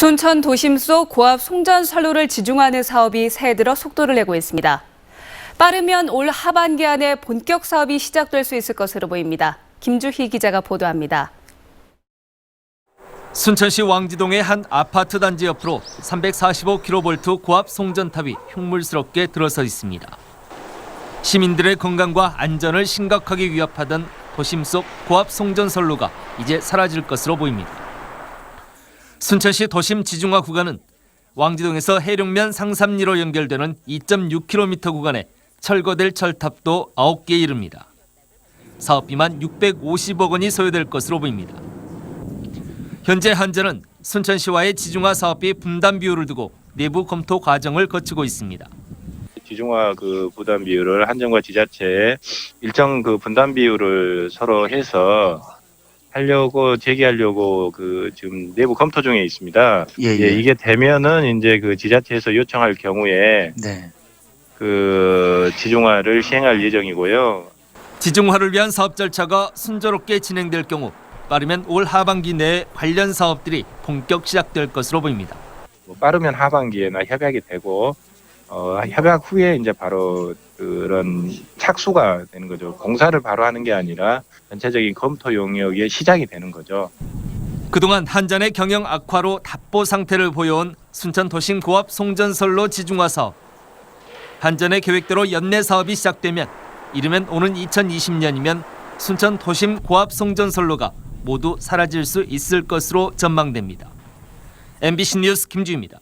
순천 도심 속 고압 송전 선로를 지중하는 사업이 새해 들어 속도를 내고 있습니다. 빠르면 올 하반기 안에 본격 사업이 시작될 수 있을 것으로 보입니다. 김주희 기자가 보도합니다. 순천시 왕지동의 한 아파트 단지 옆으로 345kV 고압 송전탑이 흉물스럽게 들어서 있습니다. 시민들의 건강과 안전을 심각하게 위협하던 도심 속 고압 송전 선로가 이제 사라질 것으로 보입니다. 순천시 도심 지중화 구간은 왕지동에서 해룡면 상삼리로 연결되는 2.6km 구간에 철거될 철탑도 9개 이릅니다. 사업비만 650억 원이 소요될 것으로 보입니다. 현재 한전은 순천시와의 지중화 사업비 분담 비율을 두고 내부 검토 과정을 거치고 있습니다. 지중화 그 부담 비율을 한전과 지자체에 일정 그 분담 비율을 서로 해서 하려고 제기하려고 그 지금 내부 검토 중에 있습니다. 예, 예. 이게 되면은 이제 그 지자체에서 요청할 경우에 네. 그 지중화를 시행할 예정이고요. 지중화를 위한 사업 절차가 순조롭게 진행될 경우 빠르면 올 하반기 내에 관련 사업들이 본격 시작될 것으로 보입니다. 뭐 빠르면 하반기에나 협약이 되고 어, 협약 후에 이제 바로 그런 착수가 되는 거죠. 공사를 바로 하는 게 아니라 전체적인 검토 용역의 시작이 되는 거죠. 그동안 한전의 경영 악화로 답보 상태를 보여온 순천 도심 고압 송전선로 지중화 사업. 한전의 계획대로 연내 사업이 시작되면 이르면 오는 2020년이면 순천 도심 고압 송전선로가 모두 사라질 수 있을 것으로 전망됩니다. MBC 뉴스 김주입니다.